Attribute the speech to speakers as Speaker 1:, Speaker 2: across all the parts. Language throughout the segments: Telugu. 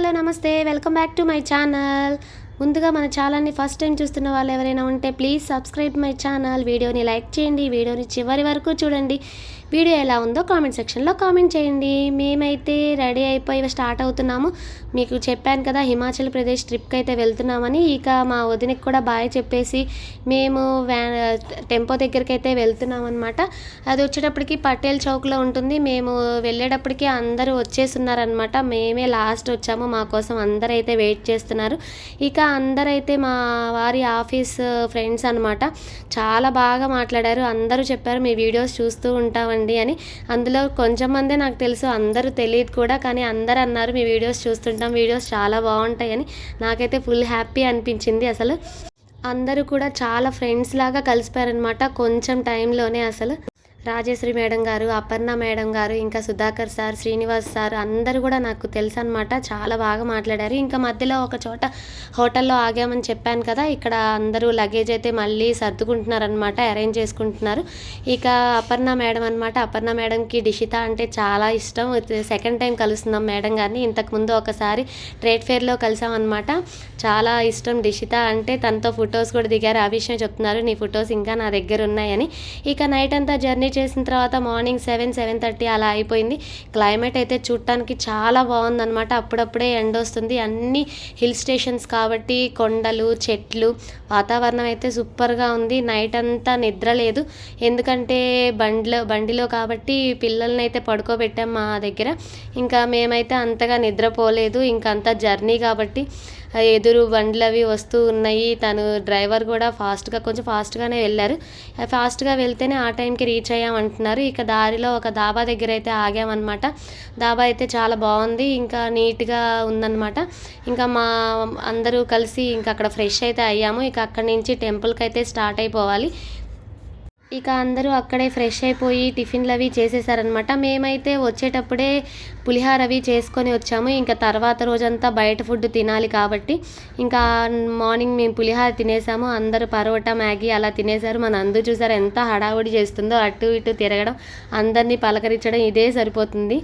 Speaker 1: హలో నమస్తే. Welcome back to my channel ముందుగా మన ఛానల్ని ఫస్ట్ టైం చూస్తున్న వాళ్ళు ఎవరైనా ఉంటే ప్లీజ్ సబ్స్క్రైబ్ మై ఛానల్ వీడియోని లైక్ చేయండి. వీడియోని చివరి వరకు చూడండి. వీడియో ఎలా ఉందో కామెంట్ సెక్షన్లో కామెంట్ చేయండి. మేమైతే రెడీ అయిపోయి స్టార్ట్ అవుతున్నాము. మీకు చెప్పాను కదా హిమాచల్ ప్రదేశ్ ట్రిప్కి అయితే వెళ్తున్నామని. ఇక మా వదినకి కూడా బాయ్ చెప్పేసి మేము వ్యాన్ టెంపో దగ్గరికి అయితే వెళ్తున్నాం అనమాట అది వచ్చేటప్పటికి పటేల్ చౌక్లో ఉంటుంది. మేము వెళ్ళేటప్పటికి అందరూ వచ్చేస్తున్నారనమాట మేమే లాస్ట్ వచ్చాము. మా కోసం అందరూ అయితే వెయిట్ చేస్తున్నారు. ఇక అందరైతే మా వారి ఆఫీస్ ఫ్రెండ్స్ అనమాట చాలా బాగా మాట్లాడారు. అందరూ చెప్పారు మీ వీడియోస్ చూస్తూ ఉంటామండి అని. అందులో కొంచెం మందే నాకు తెలుసు అందరూ తెలియదు కూడా కానీ అందరు అన్నారు మీ వీడియోస్ చూస్తుంటాం వీడియోస్ చాలా బాగుంటాయని నాకైతే ఫుల్ హ్యాపీ అనిపించింది అసలు. అందరూ కూడా చాలా ఫ్రెండ్స్ లాగా కలిసిపోయారనమాట కొంచెం టైంలోనే అసలు. రాజేశ్వరి మేడం గారు అపర్ణ మేడం గారు ఇంకా సుధాకర్ సార్ శ్రీనివాస్ సార్ అందరూ కూడా నాకు తెలుసు అనమాట చాలా బాగా మాట్లాడారు. ఇంకా మధ్యలో ఒక చోట హోటల్లో ఆగామని చెప్పాను కదా ఇక్కడ అందరూ లగేజ్ అయితే మళ్ళీ సర్దుకుంటున్నారనమాట అరేంజ్ చేసుకుంటున్నారు. ఇక అపర్ణ మేడం అనమాట అపర్ణ మేడంకి డిషిత అంటే చాలా ఇష్టం. సెకండ్ టైం కలుస్తున్నాం మేడం గారిని. ఇంతకుముందు ఒకసారి ట్రేడ్ ఫేర్లో కలిసామన్నమాట చాలా ఇష్టం డిషిత అంటే తనతో ఫొటోస్ కూడా దిగారు. ఆ విషయం చెప్తున్నారు. నీ ఫొటోస్ ఇంకా నా దగ్గర ఉన్నాయని. ఇక నైట్ అంతా జర్నీ చేసిన తర్వాత మార్నింగ్ సెవెన్ సెవెన్ థర్టీ అలా అయిపోయింది. క్లైమేట్ అయితే చూడటానికి చాలా బాగుందనమాట అప్పుడప్పుడే ఎండ వస్తుంది. అన్ని హిల్ స్టేషన్స్ కాబట్టి కొండలు చెట్లు వాతావరణం అయితే సూపర్గా ఉంది. నైట్ అంతా నిద్ర లేదు. ఎందుకంటే బండిలో బండిలో కాబట్టి పిల్లల్ని అయితే పడుకోబెట్టాం మా దగ్గర. ఇంకా మేమైతే అంతగా నిద్రపోలేదు. ఇంకంతా జర్నీ కాబట్టి ఎదురు బండ్లు అవి వస్తూ ఉన్నాయి. తను డ్రైవర్ కూడా ఫాస్ట్గా కొంచెం ఫాస్ట్గానే వెళ్ళారు. ఫాస్ట్గా వెళ్తేనే ఆ టైంకి రీచ్ అంటున్నారు ఇక దారిలో ఒక దాబా దగ్గర అయితే ఆగామన్నమాట. దాబా అయితే చాలా బాగుంది ఇంకా నీట్గా ఉందన్నమాట. ఇంకా మా అందరూ కలిసి ఇంకా అక్కడ ఫ్రెష్ అయితే అయ్యాము. ఇక అక్కడి నుంచి టెంపుల్కి అయితే స్టార్ట్ అయిపోవాలి. ఇక అందరూ అక్కడే ఫ్రెష్ అయిపోయి టిఫిన్లు అవి చేసేసారనమాట మేమైతే వచ్చేటప్పుడే పులిహార అవి చేసుకొని వచ్చాము. ఇంకా తర్వాత రోజంతా బయట ఫుడ్ తినాలి కాబట్టి ఇంకా మార్నింగ్ మేము పులిహార తినేసాము. అందరూ పరోటా మ్యాగీ అలా తినేసారు. మన అందరు చూసారు ఎంత హడావుడి చేస్తుందో అటు ఇటు తిరగడం అందరినీ పలకరించడం ఇదే సరిపోతుంది.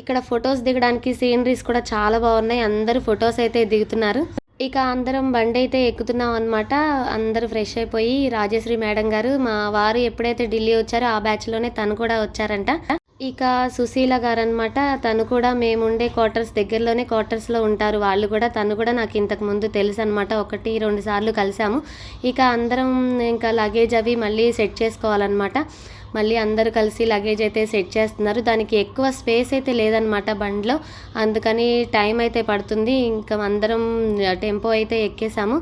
Speaker 1: ఇక్కడ ఫొటోస్ దిగడానికి సీనరీస్ కూడా చాలా బాగున్నాయి. అందరూ ఫొటోస్ అయితే దిగుతున్నారు. ఇక అందరం బండి అయితే ఎక్కుతున్నాం అనమాట అందరూ ఫ్రెష్ అయిపోయి రాజశ్రీ మేడం గారు మా వారు ఎప్పుడైతే ఢిల్లీ వచ్చారో ఆ బ్యాచ్లోనే తను కూడా వచ్చారంట. ఇక సుశీల గారు అనమాట తను కూడా మేముండే క్వార్టర్స్ దగ్గరలోనే క్వార్టర్స్లో ఉంటారు. వాళ్ళు కూడా తను కూడా నాకు ఇంతకు ముందు తెలుసు అనమాట ఒకటి రెండు సార్లు కలిసాము. ఇక అందరం ఇంకా లగేజ్ అవి మళ్ళీ సెట్ చేసుకోవాలన్నమాట. మళ్ళీ అందరూ కలిసి లగేజ్ అయితే సెట్ చేస్తున్నారు. దానికి ఎక్కువ స్పేస్ అయితే లేదనమాట బండిలో. అందుకని టైం అయితే పడుతుంది. ఇంకా అందరం టెంపో అయితే ఎక్కేసాము.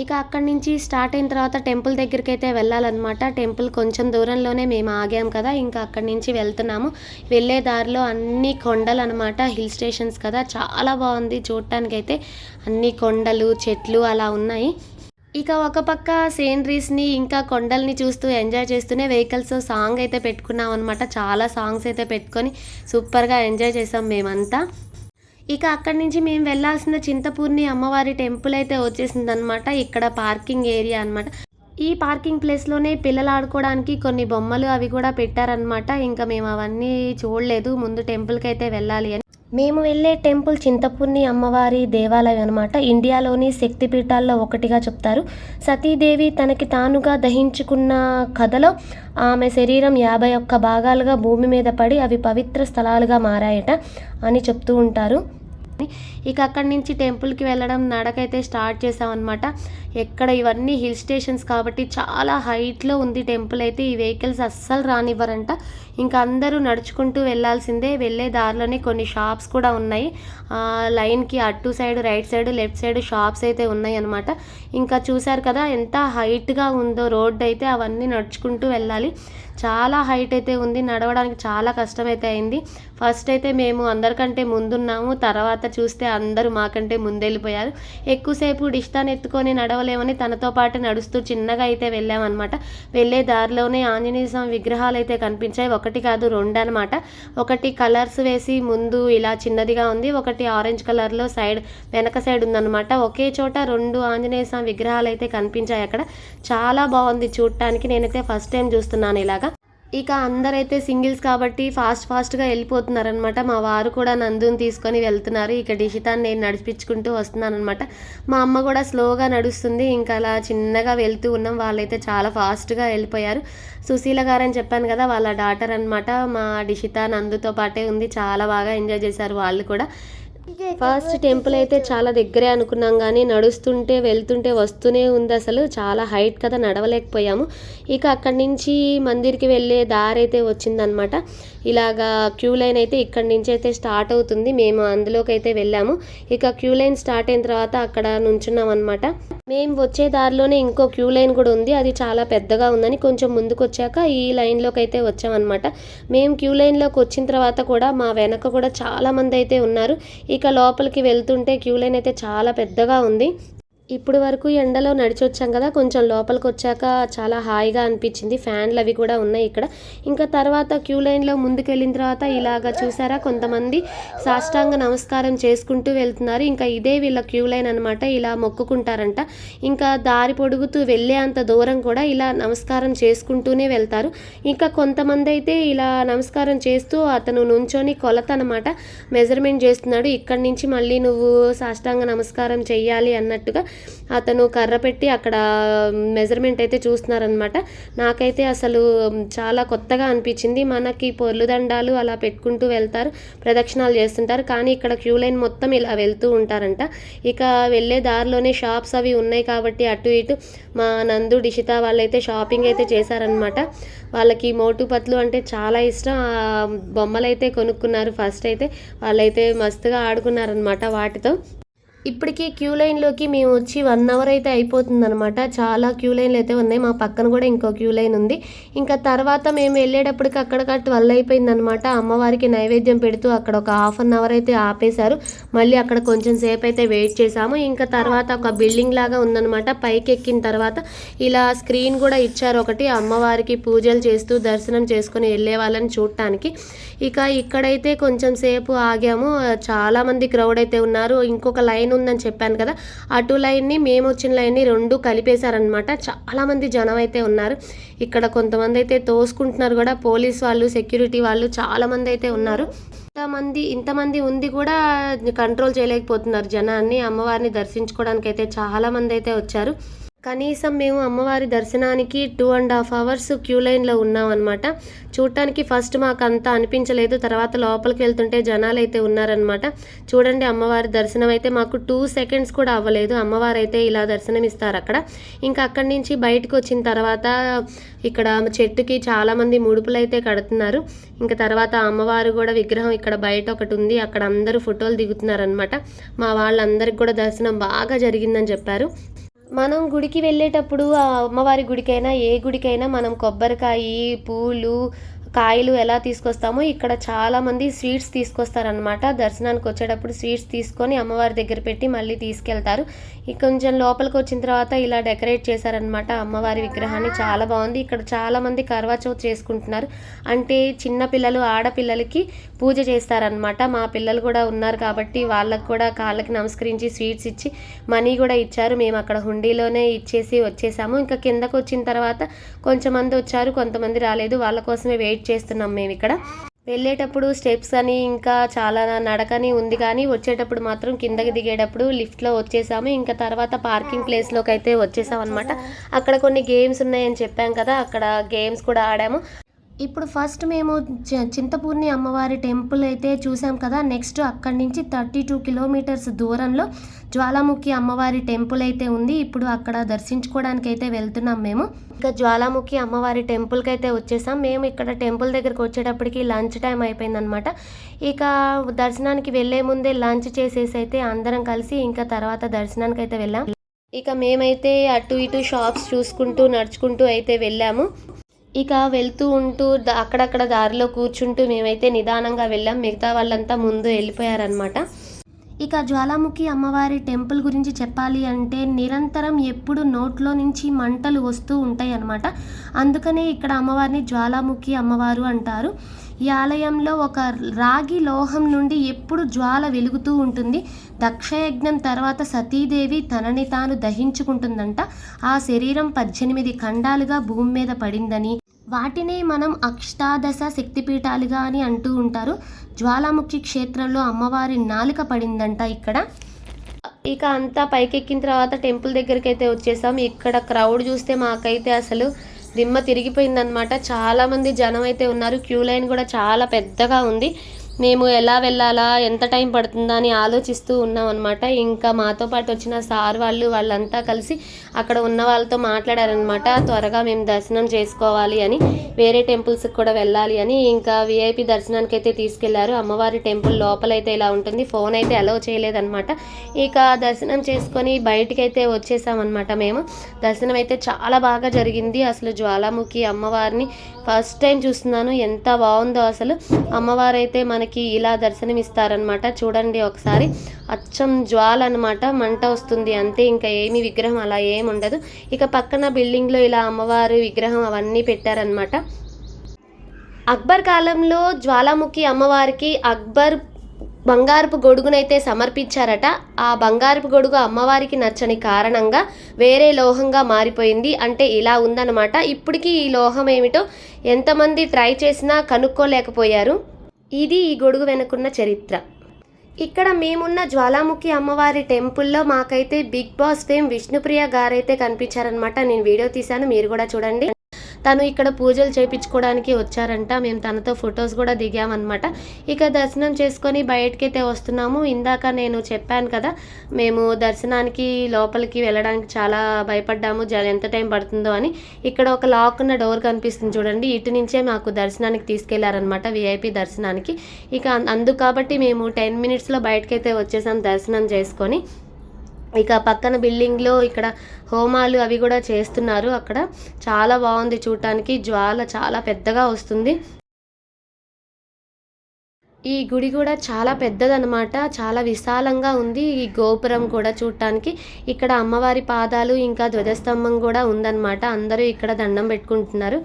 Speaker 1: ఇక అక్కడి నుంచి స్టార్ట్ అయిన తర్వాత టెంపుల్ దగ్గరికి అయితే వెళ్ళాలన్నమాట. టెంపుల్ కొంచెం దూరంలోనే మేము ఆగాం కదా ఇంకా అక్కడి నుంచి వెళ్తున్నాము. వెళ్ళే దారిలో అన్ని కొండలు అనమాట హిల్ స్టేషన్స్ కదా. చాలా బాగుంది చూడటానికైతే అన్ని కొండలు చెట్లు అలా ఉన్నాయి. ఇక ఒక పక్క సీనరీస్ని ఇంకా కొండల్ని చూస్తూ ఎంజాయ్ చేస్తూనే వెహికల్స్ సాంగ్ అయితే పెట్టుకున్నాం అనమాట చాలా సాంగ్స్ అయితే పెట్టుకొని సూపర్గా ఎంజాయ్ చేసాం మేమంతా. ఇక అక్కడి నుంచి మేము వెళ్ళాల్సిన చింతపూర్ణి అమ్మవారి టెంపుల్ అయితే వచ్చేసింది అనమాట ఇక్కడ పార్కింగ్ ఏరియా అనమాట ఈ పార్కింగ్ ప్లేస్లోనే పిల్లలు ఆడుకోవడానికి కొన్ని బొమ్మలు అవి కూడా పెట్టారనమాట ఇంకా మేము అవన్నీ చూడలేదు. ముందు టెంపుల్కి అయితే వెళ్ళాలి అని. మేము వెళ్ళే టెంపుల్ చింతపూర్ణి అమ్మవారి దేవాలయం అనమాట ఇండియాలోని శక్తిపీఠాల్లో ఒకటిగా చెప్తారు. సతీదేవి తనకి తానుగా దహించుకున్న కథలో ఆమె శరీరం యాభై ఒక్క భాగాలుగా భూమి మీద పడి అవి పవిత్ర స్థలాలుగా మారాయట అని చెప్తూ ఉంటారు. ఇక అక్కడి నుంచి టెంపుల్కి వెళ్ళడం నడకైతే స్టార్ట్ చేసామన్నమాట ఎక్కడ ఇవన్నీ హిల్ స్టేషన్స్ కాబట్టి చాలా హైట్లో ఉంది టెంపుల్ అయితే. ఈ వెహికల్స్ అస్సలు రానివ్వరంట. ఇంకా అందరూ నడుచుకుంటూ వెళ్ళాల్సిందే. వెళ్ళే దారిలోనే కొన్ని షాప్స్ కూడా ఉన్నాయి. లైన్కి అటు side right side left side shops అయితే ఉన్నాయి అనమాట ఇంకా చూశారు కదా ఎంత హైట్గా ఉందో రోడ్డు అయితే అవన్నీ నడుచుకుంటూ వెళ్ళాలి. చాలా హైట్ అయితే ఉంది. నడవడానికి చాలా కష్టమైతే అయింది. ఫస్ట్ అయితే మేము అందరికంటే ముందున్నాము. తర్వాత చూస్తే అందరూ మాకంటే ముందెళ్ళిపోయారు. ఎక్కువసేపు డిష్టాన్ ఎత్తుకొని నడవలేమని తనతో పాటు నడుస్తూ చిన్నగా అయితే వెళ్ళామన్నమాట. వెళ్ళే దారిలోనే ఆంజనేయ స్వామి విగ్రహాలు అయితే కనిపించాయి. ఒక ఒకటి కాదు రెండు అనమాట ఒకటి కలర్స్ వేసి ముందు ఇలా చిన్నదిగా ఉంది ఒకటి ఆరెంజ్ కలర్లో సైడ్ వెనక సైడ్ ఉందన్నమాట. ఒకే చోట రెండు ఆంజనేయ స్వామి విగ్రహాలు అయితే కనిపించాయి అక్కడ. చాలా బాగుంది చూడటానికి నేనైతే ఫస్ట్ టైం చూస్తున్నాను ఇలాగా. ఇక అందరైతే సింగిల్స్ కాబట్టి ఫాస్ట్ ఫాస్ట్గా వెళ్ళిపోతున్నారనమాట. మా వారు కూడా నందుని తీసుకొని వెళ్తున్నారు. ఇక డిషితాన్ని నేను నడిపించుకుంటూ వస్తున్నాను అనమాట మా అమ్మ కూడా స్లోగా నడుస్తుంది. ఇంకా అలా చిన్నగా వెళ్తూ ఉన్నాం. వాళ్ళైతే చాలా ఫాస్ట్గా వెళ్ళిపోయారు. సుశీల గారు అని చెప్పాను కదా వాళ్ళ డాటర్ అనమాట. మా డిషిత నందుతో పాటే ఉంది. చాలా బాగా ఎంజాయ్ చేశారు వాళ్ళు కూడా. ఫస్ట్ టెంపుల్ అయితే చాలా దగ్గరే అనుకున్నాం కానీ నడుస్తుంటే వెళ్తుంటే వస్తూనే ఉంది అసలు. చాలా హైట్ కదా నడవలేకపోయాము. ఇక అక్కడి నుంచి మందిర్కి వెళ్ళే దారి అయితే వచ్చిందనమాట ఇలాగా క్యూ లైన్ అయితే ఇక్కడి నుంచి అయితే స్టార్ట్ అవుతుంది. మేము అందులోకి అయితే వెళ్ళాము. ఇక క్యూ లైన్ స్టార్ట్ అయిన తర్వాత అక్కడ నుంచున్నాం అనమాట మేము వచ్చే దారిలోనే ఇంకో క్యూ లైన్ కూడా ఉంది. అది చాలా పెద్దగా ఉందని కొంచెం ముందుకు వచ్చాక ఈ లైన్లోకి అయితే వచ్చామన్నమాట మేము క్యూ లైన్లోకి వచ్చిన తర్వాత కూడా మా వెనక కూడా చాలామంది అయితే ఉన్నారు. ఇక లోపలికి వెళ్తుంటే క్యూ లైన్ అయితే చాలా పెద్దగా ఉంది. ఇప్పుడు వరకు ఎండలో నడిచొచ్చాం కదా కొంచెం లోపలికి వచ్చాక చాలా హాయిగా అనిపించింది. ఫ్యాన్లు అవి కూడా ఉన్నాయి ఇక్కడ. ఇంకా తర్వాత క్యూ లైన్లో ముందుకెళ్ళిన తర్వాత ఇలాగ చూసారా కొంతమంది సాష్టాంగ నమస్కారం చేసుకుంటూ వెళ్తున్నారు. ఇంకా ఇదే వీళ్ళ క్యూ లైన్ అనమాట ఇలా మొక్కుకుంటారంట. ఇంకా దారి పొడుగుతూ వెళ్ళే అంత దూరం కూడా ఇలా నమస్కారం చేసుకుంటూనే వెళ్తారు. ఇంకా కొంతమంది అయితే ఇలా నమస్కారం చేస్తూ అతను నుంచొని కొలత అనమాట మెజర్మెంట్ చేస్తున్నాడు. ఇక్కడి నుంచి మళ్ళీ నువ్వు సాష్టాంగ నమస్కారం చెయ్యాలి అన్నట్టుగా అతను కర్ర పెట్టి అక్కడ మెజర్మెంట్ అయితే చూస్తున్నారనమాట నాకైతే అసలు చాలా కొత్తగా అనిపించింది. మనకి పొర్లు దండాలు అలా పెట్టుకుంటూ వెళ్తారు ప్రదక్షిణాలు చేస్తుంటారు. కానీ ఇక్కడ క్యూ లైన్ మొత్తం ఇలా వెళ్తూ ఉంటారంట. ఇక వెళ్ళే దారిలోనే షాప్స్ అవి ఉన్నాయి కాబట్టి అటు ఇటు మా నందు డిషిత వాళ్ళైతే షాపింగ్ అయితే చేశారనమాట వాళ్ళకి మోటు పత్లు అంటే చాలా ఇష్టం. ఆ బొమ్మలు అయితే కొనుక్కున్నారు ఫస్ట్ అయితే. వాళ్ళైతే మస్తుగా ఆడుకున్నారనమాట వాటితో. ఇప్పటికీ క్యూ లైన్లోకి మేము వచ్చి వన్ అవర్ అయితే అయిపోతుందనమాట చాలా క్యూ లైన్లు అయితే ఉన్నాయి. మా పక్కన కూడా ఇంకో క్యూ లైన్ ఉంది. ఇంకా తర్వాత మేము వెళ్ళేటప్పటికి అక్కడ ట్వెల్వ్ అయిపోయిందనమాట అమ్మవారికి నైవేద్యం పెడుతూ అక్కడ ఒక హాఫ్ అన్ అవర్ అయితే ఆపేశారు. మళ్ళీ అక్కడ కొంచెం సేపు అయితే వెయిట్ చేసాము ఇంకా తర్వాత ఒక బిల్డింగ్ లాగా ఉందనమాట పైకి ఎక్కిన తర్వాత ఇలా స్క్రీన్ కూడా ఇచ్చారు ఒకటి. అమ్మవారికి పూజలు చేస్తూ దర్శనం చేసుకుని వెళ్ళే వాళ్ళని చూడటానికి. ఇక ఇక్కడైతే కొంచెం సేపు ఆగాము. చాలామంది క్రౌడ్ అయితే ఉన్నారు. ఇంకొక లైన్ లైన్ ఉందని చెప్పాను కదా అటు లైన్ని మేము వచ్చిన లైన్ని రెండు కలిపేశారనమాట చాలామంది జనం అయితే ఉన్నారు. ఇక్కడ కొంతమంది అయితే తోసుకుంటున్నారు కూడా పోలీస్ వాళ్ళు సెక్యూరిటీ వాళ్ళు చాలామంది అయితే ఉన్నారు. ఇంతమంది ఇంతమంది ఉంది కూడా కంట్రోల్ చేయలేకపోతున్నారు జనాన్ని అమ్మవారిని దర్శించుకోవడానికి అయితే చాలామంది అయితే వచ్చారు. కనీసం మేము అమ్మవారి దర్శనానికి two and half hours queue లైన్లో ఉన్నాం అనమాట చూడటానికి ఫస్ట్ మాకు అంత అనిపించలేదు. తర్వాత లోపలికి వెళ్తుంటే జనాలు అయితే ఉన్నారనమాట చూడండి అమ్మవారి దర్శనం అయితే మాకు టూ సెకండ్స్ కూడా అవ్వలేదు. అమ్మవారు అయితే ఇలా దర్శనం ఇస్తారు అక్కడ. ఇంకా అక్కడి నుంచి బయటకు వచ్చిన తర్వాత ఇక్కడ చెట్టుకి చాలామంది ముడుపులు అయితే కడుతున్నారు. ఇంకా తర్వాత అమ్మవారు కూడా విగ్రహం ఇక్కడ బయట ఒకటి ఉంది. అక్కడ అందరూ ఫోటోలు దిగుతున్నారనమాట మా వాళ్ళందరికి కూడా దర్శనం బాగా జరిగిందని చెప్పారు. మనం గుడికి వెళ్ళేటప్పుడు ఆ అమ్మవారి గుడికైనా ఏ గుడికైనా మనం కొబ్బరికాయ పూలు కాయలు ఎలా తీసుకొస్తామో ఇక్కడ చాలామంది స్వీట్స్ తీసుకొస్తారనమాట దర్శనానికి వచ్చేటప్పుడు స్వీట్స్ తీసుకొని అమ్మవారి దగ్గర పెట్టి మళ్ళీ తీసుకెళ్తారు. ఇక కొంచెం లోపలికి వచ్చిన తర్వాత ఇలా డెకరేట్ చేశారనమాట అమ్మవారి విగ్రహాన్ని. చాలా బాగుంది. ఇక్కడ చాలామంది కర్వా చౌత్ చేసుకుంటున్నారు. అంటే చిన్నపిల్లలు ఆడపిల్లలకి పూజ చేస్తారనమాట మా పిల్లలు కూడా ఉన్నారు కాబట్టి వాళ్ళకు కూడా కాళ్ళకి నమస్కరించి స్వీట్స్ ఇచ్చి మనీ కూడా ఇచ్చారు. మేము అక్కడ హుండీలోనే ఇచ్చేసి వచ్చేసాము. ఇంకా కిందకు వచ్చిన తర్వాత కొంచెం మంది వచ్చారు కొంతమంది రాలేదు. వాళ్ళ కోసమే వెయిట్ చేస్తున్నాం మేము ఇక్కడ. వెళ్ళేటప్పుడు స్టెప్స్ అని ఇంకా చాలా నడకని ఉంది కానీ వచ్చేటప్పుడు మాత్రం కిందకి దిగేటప్పుడు లిఫ్ట్లో వచ్చేసాము. ఇంకా తర్వాత పార్కింగ్ ప్లేస్లోకి అయితే వచ్చేసాం అనమాట అక్కడ కొన్ని గేమ్స్ ఉన్నాయని చెప్పాం కదా అక్కడ గేమ్స్ కూడా ఆడాము. ఇప్పుడు ఫస్ట్ మేము చ- చింతపూర్ణి అమ్మవారి టెంపుల్ అయితే చూసాం కదా. నెక్స్ట్ అక్కడి నుంచి థర్టీ టూ కిలోమీటర్స్ దూరంలో జ్వాలాముఖి అమ్మవారి టెంపుల్ అయితే ఉంది. ఇప్పుడు అక్కడ దర్శించుకోవడానికి అయితే వెళ్తున్నాం మేము. ఇంకా జ్వాలాముఖి అమ్మవారి టెంపుల్కి అయితే వచ్చేసాం. మేము ఇక్కడ టెంపుల్ దగ్గరికి వచ్చేటప్పటికి లంచ్ టైం అయిపోయిందనమాట ఇక దర్శనానికి వెళ్ళే ముందే లంచ్ చేసేసి అయితే అందరం కలిసి ఇంకా తర్వాత దర్శనానికి అయితే వెళ్ళాం. ఇక మేమైతే అటు ఇటు షాప్స్ చూసుకుంటూ నడుచుకుంటూ అయితే వెళ్ళాము. ఇక వెళ్తూ ఉంటూ అక్కడక్కడ దారిలో కూర్చుంటూ మేమైతే నిదానంగా వెళ్ళాం. మిగతా వాళ్ళంతా ముందు వెళ్ళిపోయారనమాట ఇక జ్వాలాముఖి అమ్మవారి టెంపుల్ గురించి చెప్పాలి అంటే నిరంతరం ఎప్పుడు నోట్లో నుంచి మంటలు వస్తూ ఉంటాయి అన్నమాట అందుకనే ఇక్కడ అమ్మవారిని జ్వాలాముఖి అమ్మవారు అంటారు. ఈ ఆలయంలో ఒక రాగి లోహం నుండి ఎప్పుడు జ్వాల వెలుగుతూ ఉంటుంది. దక్షయజ్ఞం తర్వాత సతీదేవి తనని తాను దహించుకుంటుందంట. ఆ శరీరం పద్దెనిమిది ఖండాలుగా భూమి మీద పడిందని వాటినే మనం అష్టాదశ శక్తిపీఠాలుగా అని అంటూ ఉంటారు. జ్వాలాముఖి క్షేత్రంలో అమ్మవారి నాలుక పడిందంట ఇక్కడ. ఇక అంతా పైకెక్కిన తర్వాత టెంపుల్ దగ్గరికి అయితే వచ్చేసాం. ఇక్కడ క్రౌడ్ చూస్తే మాకైతే అసలు దిమ్మ తిరిగిపోయిందనమాట చాలామంది జనం అయితే ఉన్నారు. క్యూ లైన్ కూడా చాలా పెద్దగా ఉంది. మేము ఎలా వెళ్ళాలా ఎంత టైం పడుతుందా అని ఆలోచిస్తూ ఉన్నాం అనమాట ఇంకా మాతో పాటు వచ్చిన సార్ వాళ్ళు వాళ్ళంతా కలిసి అక్కడ ఉన్న వాళ్ళతో మాట్లాడారనమాట త్వరగా మేము దర్శనం చేసుకోవాలి అని వేరే టెంపుల్స్కి కూడా వెళ్ళాలి అని. ఇంకా విఐపి దర్శనానికి అయితే తీసుకెళ్ళారు. అమ్మవారి టెంపుల్ లోపలైతే ఇలా ఉంటుంది. ఫోన్ అయితే అలౌ చేయలేదన్నమాట. ఇక దర్శనం చేసుకొని బయటికి అయితే వచ్చేసామన్నమాట మేము. దర్శనం అయితే చాలా బాగా జరిగింది. అసలు జ్వాలాముఖి అమ్మవారిని ఫస్ట్ టైం చూస్తున్నాను. ఎంత బాగుందో అసలు. అమ్మవారైతే మనకి ఇలా దర్శనమిస్తారనమాట చూడండి ఒకసారి. అచ్చం జ్వాల అనమాట మంట వస్తుంది. అంతే ఇంకా ఏమి విగ్రహం అలా ఏమి ఉండదు. ఇక పక్కన బిల్డింగ్లో ఇలా అమ్మవారి విగ్రహం అవన్నీ పెట్టారనమాట అక్బర్ కాలంలో జ్వాలాముఖి అమ్మవారికి అక్బర్ బంగారపు గొడుగునైతే సమర్పించారట. ఆ బంగారపు గొడుగు అమ్మవారికి నచ్చని కారణంగా వేరే లోహంగా మారిపోయింది. అంటే ఇలా ఉందన్నమాట. ఇప్పటికీ ఈ లోహం ఏమిటో ఎంతమంది ట్రై చేసినా కనుక్కోలేకపోయారు. ఇది ఈ గొడుగు వెనుకున్న చరిత్ర. ఇక్కడ మేమున్న జ్వాలాముఖి అమ్మవారి టెంపుల్లో మాకైతే బిగ్ బాస్ ఫేమ్ విష్ణుప్రియ గారైతే కనిపించారనమాట నేను వీడియో తీశాను మీరు కూడా చూడండి. తను ఇక్కడ పూజలు చేయించుకోవడానికి వచ్చారంట. మేము తనతో ఫొటోస్ కూడా దిగామన్నమాట. ఇక దర్శనం చేసుకొని బయటకైతే వస్తున్నాము. ఇందాక నేను చెప్పాను కదా మేము దర్శనానికి లోపలికి వెళ్ళడానికి చాలా భయపడ్డాము. జ ఎంత టైం పడుతుందో అని. ఇక్కడ ఒక లాక్ ఉన్న డోర్ కనిపిస్తుంది చూడండి. ఇటు నుంచే మాకు దర్శనానికి తీసుకెళ్ళారనమాట విఐపి దర్శనానికి. ఇక అందు కాబట్టి మేము టెన్ మినిట్స్లో బయటకైతే వచ్చేసాం దర్శనం చేసుకొని. ఇక పక్కన బిల్డింగ్లో ఇక్కడ హోమాలు అవి కూడా చేస్తున్నారు. అక్కడ చాలా బాగుంది చూడటానికి జ్వాల చాలా పెద్దగా వస్తుంది. ఈ గుడి కూడా చాలా పెద్దదనమాట చాలా విశాలంగా ఉంది. ఈ గోపురం కూడా చూడటానికి ఇక్కడ అమ్మవారి పాదాలు ఇంకా ధ్వజస్తంభం కూడా ఉందన్నమాట. అందరూ ఇక్కడ దండం పెట్టుకుంటున్నారు.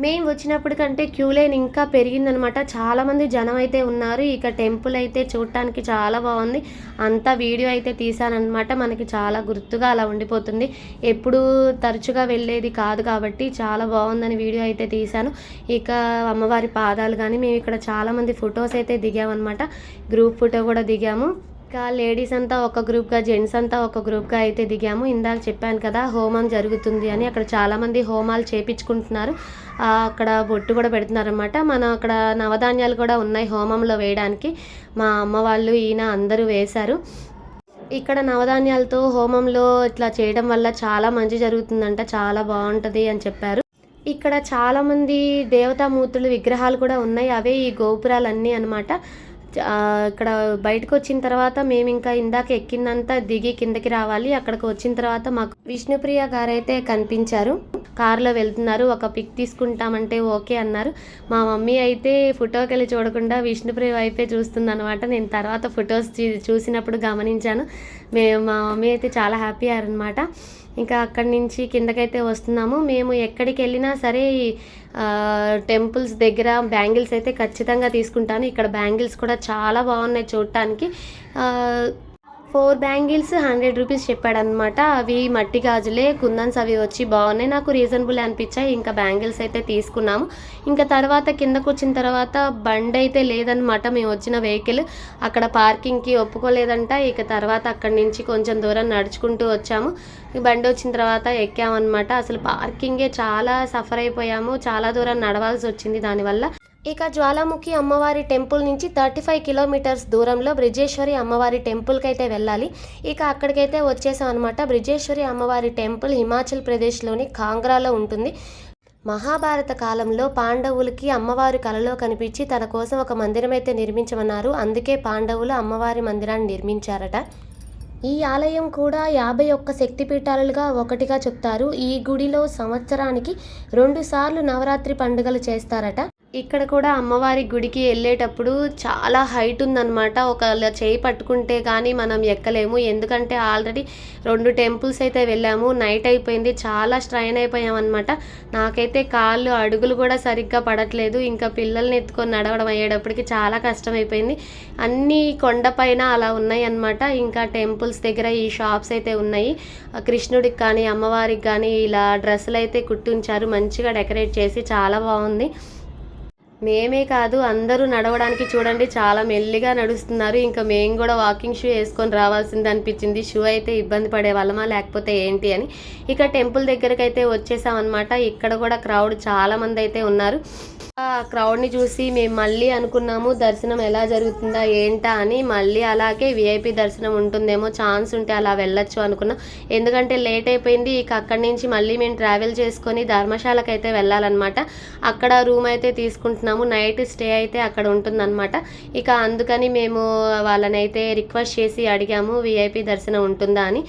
Speaker 1: మేము వచ్చినప్పటికంటే క్యూ లైన్ ఇంకా పెరిగిందనమాట. చాలామంది జనం అయితే ఉన్నారు. ఇక టెంపుల్ అయితే చూడటానికి చాలా బాగుంది. అంతా వీడియో అయితే తీసానమాట మనకి చాలా గుర్తుగా అలా ఉండిపోతుంది. ఎప్పుడు తరచుగా వెళ్ళేది కాదు కాబట్టి చాలా బాగుందని వీడియో అయితే తీశాను. ఇక అమ్మవారి పాదాలు కానీ మేము ఇక్కడ చాలామంది ఫొటోస్ అయితే దిగామన్నమాట గ్రూప్ ఫోటో కూడా దిగాము. ఇంకా లేడీస్ అంతా ఒక గ్రూప్గా జెంట్స్ అంతా ఒక గ్రూప్గా అయితే దిగాము. ఇందాక చెప్పాను కదా హోమం జరుగుతుంది అని అక్కడ చాలామంది హోమాలు చేపించుకుంటున్నారు. అక్కడ బొట్టు కూడా పెడుతున్నారనమాట మన అక్కడ నవధాన్యాలు కూడా ఉన్నాయి హోమంలో వేయడానికి. మా అమ్మ వాళ్ళు ఈయన అందరూ వేశారు. ఇక్కడ నవధాన్యాలతో హోమంలో ఇట్లా చేయడం వల్ల చాలా మంచి జరుగుతుందంట చాలా బాగుంటుంది అని చెప్పారు. ఇక్కడ చాలామంది దేవతామూర్తులు విగ్రహాలు కూడా ఉన్నాయి. అవే ఈ గోపురాలన్నీ అనమాట ఇక్కడ బయటకు వచ్చిన తర్వాత మేము ఇంకా ఇందాక ఎక్కిందంతా దిగి కిందకి రావాలి. అక్కడికి వచ్చిన తర్వాత మాకు విష్ణుప్రియ గారైతే కనిపించారు. కారులో వెళ్తున్నారు. ఒక పిక్ తీసుకుంటామంటే ఓకే అన్నారు. మా మమ్మీ అయితే ఫోటోకి వెళ్ళి చూడకుండా విష్ణుప్రియ వైపే చూస్తుంది అనమాట నేను తర్వాత ఫొటోస్ చూసినప్పుడు గమనించాను. మేము మా మమ్మీ అయితే చాలా హ్యాపీ అయ్యారనమాట ఇంకా అక్కడి నుంచి కిందకైతే వస్తున్నాము. మేము ఎక్కడికి వెళ్ళినా సరే టెంపుల్స్ దగ్గర బ్యాంగిల్స్ అయితే ఖచ్చితంగా తీసుకుంటాను. ఇక్కడ బ్యాంగిల్స్ కూడా చాలా బాగున్నాయి చూడటానికి. ఫోర్ బ్యాంగిల్స్ హండ్రెడ్ రూపీస్ చెప్పాడనమాట అవి మట్టి గాజులే కుందన్స్ అవి వచ్చి బాగున్నాయి. నాకు రీజనబుల్ అనిపించాయి. ఇంకా బ్యాంగిల్స్ అయితే తీసుకున్నాము. ఇంకా తర్వాత కిందకు వచ్చిన తర్వాత బండి అయితే లేదనమాట మేము వచ్చిన వెహికల్ అక్కడ పార్కింగ్కి ఒప్పుకోలేదంట. ఇక తర్వాత అక్కడి నుంచి కొంచెం దూరం నడుచుకుంటూ వచ్చాము. బండి వచ్చిన తర్వాత ఎక్కామన్నమాట. అసలు పార్కింగే చాలా సఫర్ అయిపోయాము. చాలా దూరం నడవాల్సి వచ్చింది దానివల్ల. ఇక జ్వాలాముఖి అమ్మవారి టెంపుల్ నుంచి థర్టీ ఫైవ్ కిలోమీటర్స్ దూరంలో బ్రిజేశ్వరి అమ్మవారి టెంపుల్కి అయితే వెళ్ళాలి. ఇక అక్కడికైతే వచ్చేసాం అనమాట బ్రిజేశ్వరి అమ్మవారి టెంపుల్ హిమాచల్ ప్రదేశ్లోని కాంగ్రాలో ఉంటుంది. మహాభారత కాలంలో పాండవులకి అమ్మవారి కలలో కనిపించి తన కోసం ఒక మందిరం అయితే నిర్మించమన్నారు. అందుకే పాండవులు అమ్మవారి మందిరాన్ని నిర్మించారట. ఈ ఆలయం కూడా యాభై ఒక్క శక్తిపీఠాలుగా ఒకటిగా చెప్తారు. ఈ గుడిలో సంవత్సరానికి రెండుసార్లు నవరాత్రి పండుగలు చేస్తారట. ఇక్కడ కూడా అమ్మవారి గుడికి వెళ్ళేటప్పుడు చాలా హైట్ ఉందన్నమాట. ఒక చేయి పట్టుకుంటే కానీ మనం ఎక్కలేము. ఎందుకంటే ఆల్రెడీ రెండు టెంపుల్స్ అయితే వెళ్ళాము. నైట్ అయిపోయింది. చాలా స్ట్రైన్ అయిపోయామన్నమాట. నాకైతే కాళ్ళు అడుగులు కూడా సరిగ్గా పడట్లేదు. ఇంకా పిల్లల్ని ఎత్తుకొని నడవడం అయ్యేటప్పటికి చాలా కష్టం అయిపోయింది అన్నీ కొండపైన అలా ఉన్నాయి అన్నమాట ఇంకా టెంపుల్స్ దగ్గర ఈ షాప్స్ అయితే ఉన్నాయి. కృష్ణుడికి కానీ అమ్మవారికి కానీ ఇలా డ్రెస్సులు అయితే కుట్టించారు. మంచిగా డెకరేట్ చేసి చాలా బాగుంది. మేమే కాదు అందరూ నడవడానికి చూడండి చాలా మెల్లిగా నడుస్తున్నారు. ఇంకా మేము కూడా వాకింగ్ షూ వేసుకొని రావాల్సింది అనిపించింది. షూ అయితే ఇబ్బంది పడే వాళ్ళమా లేకపోతే ఏంటి అని. ఇక టెంపుల్ దగ్గరకు అయితే వచ్చేసామన్నమాట. ఇక్కడ కూడా క్రౌడ్ చాలా మంది అయితే ఉన్నారు. ఆ క్రౌడ్ని చూసి మేము మళ్ళీ అనుకున్నాము దర్శనం ఎలా జరుగుతుందా ఏంటా అని. మళ్ళీ అలాగే విఐపి దర్శనం ఉంటుందేమో ఛాన్స్ ఉంటే అలా వెళ్ళొచ్చు అనుకున్నాం. ఎందుకంటే లేట్ అయిపోయింది ఇక అక్కడి నుంచి మళ్ళీ మేము ట్రావెల్ చేసుకొని ధర్మశాలకు అయితే వెళ్ళాలన్నమాట. అక్కడ రూమ్ అయితే తీసుకుంటున్నాం. తీసుకుంటున్నాము నైట్ స్టే అయితే అక్కడ ఉంటుందన్నమాట. ఇక అందుకని మేము వాళ్ళని అయితే రిక్వెస్ట్ చేసి అడిగాము విఐపి దర్శనం ఉంటుందా అని.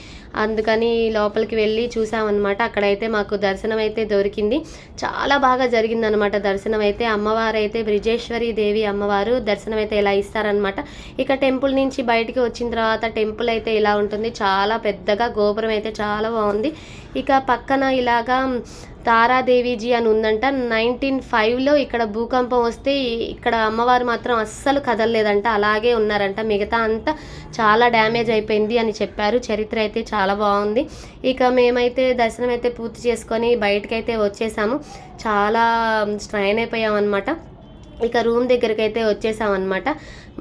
Speaker 1: అందుకని లోపలికి వెళ్ళి చూసామన్నమాట. అక్కడైతే మాకు దర్శనం అయితే దొరికింది. చాలా బాగా జరిగిందనమాట దర్శనం అయితే. అమ్మవారు అయితే బ్రిజేశ్వరి దేవి అమ్మవారు దర్శనం అయితే ఇలా ఇస్తారనమాట ఇక టెంపుల్ నుంచి బయటికి వచ్చిన తర్వాత టెంపుల్ అయితే ఇలా ఉంటుంది. చాలా పెద్దగా గోపురం అయితే చాలా బాగుంది. ఇక పక్కన ఇలాగా తారాదేవిజీ అని ఉందంట. నైన్టీన్ ఫైవ్లో ఇక్కడ భూకంపం వస్తే ఇక్కడ అమ్మవారు మాత్రం అస్సలు కదలలేదంట. అలాగే ఉన్నారంట. మిగతా అంతా చాలా డ్యామేజ్ అయిపోయింది అని చెప్పారు. చరిత్ర అయితే చాలా బాగుంది. ఇక మేమైతే దర్శనం అయితే పూర్తి చేసుకొని బయటకైతే వచ్చేసాము. చాలా స్ట్రైన్ అయిపోయామన్నమాట ఇక రూమ్ దగ్గరికి అయితే వచ్చేసామన్నమాట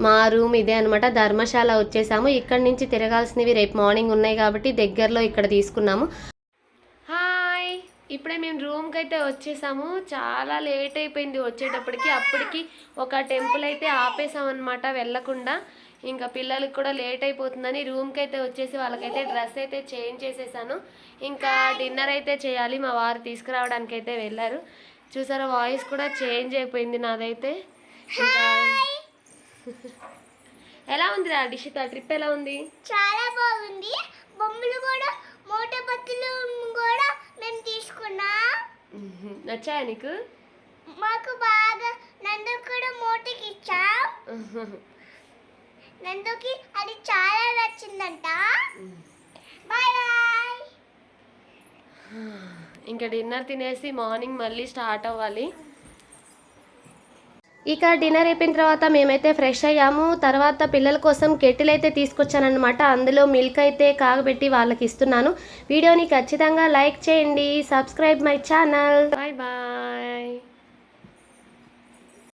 Speaker 1: మా రూమ్ ఇదే అనమాట ధర్మశాల వచ్చేసాము. ఇక్కడ నుంచి తిరగాల్సినవి రేపు మార్నింగ్ ఉన్నాయి కాబట్టి దగ్గరలో ఇక్కడ తీసుకున్నాము. ఇప్పుడే మేము రూమ్కి అయితే వచ్చేసాము. చాలా లేట్ అయిపోయింది వచ్చేటప్పటికి. అప్పటికి ఒక టెంపుల్ అయితే ఆపేసామన్నమాట వెళ్ళకుండా. ఇంకా పిల్లలకి కూడా లేట్ అయిపోతుందని రూమ్కి అయితే వచ్చేసి వాళ్ళకైతే డ్రెస్ అయితే చేంజ్ చేసేసాను. ఇంకా డిన్నర్ అయితే చేయాలి. మా వారు తీసుకురావడానికి అయితే వెళ్ళారు. చూసారా వాయిస్ కూడా చేంజ్ అయిపోయింది నాదైతే. ఇంకా ఎలా ఉంది రా డిషిత? ట్రిప్ ఎలా ఉంది?
Speaker 2: చాలా బాగుంది. బొమ్మలు కూడా మూట పత్తులు కూడా మేము తీసుకున్నాం.
Speaker 1: నచ్చాయా నీకు?
Speaker 2: మాకు బాగా నందు కూడా మూటకి ఇచ్చాం. నందుకి అది చాలా నచ్చిందంట. Bye bye.
Speaker 1: ఇంకా డిన్నర్ తినేసి మార్నింగ్ మళ్ళీ స్టార్ట్ అవ్వాలి. ఇక డిన్నర్ అయిపోయిన తర్వాత మేమైతే ఫ్రెష్ అయ్యాము. తర్వాత పిల్లల కోసం కెటిల్ అయితే తీసుకొచ్చానమాట అందులో మిల్క్ అయితే కాగబెట్టి వాళ్ళకి ఇస్తున్నాను. వీడియోని ఖచ్చితంగా లైక్ చేయండి. Subscribe my channel bye bye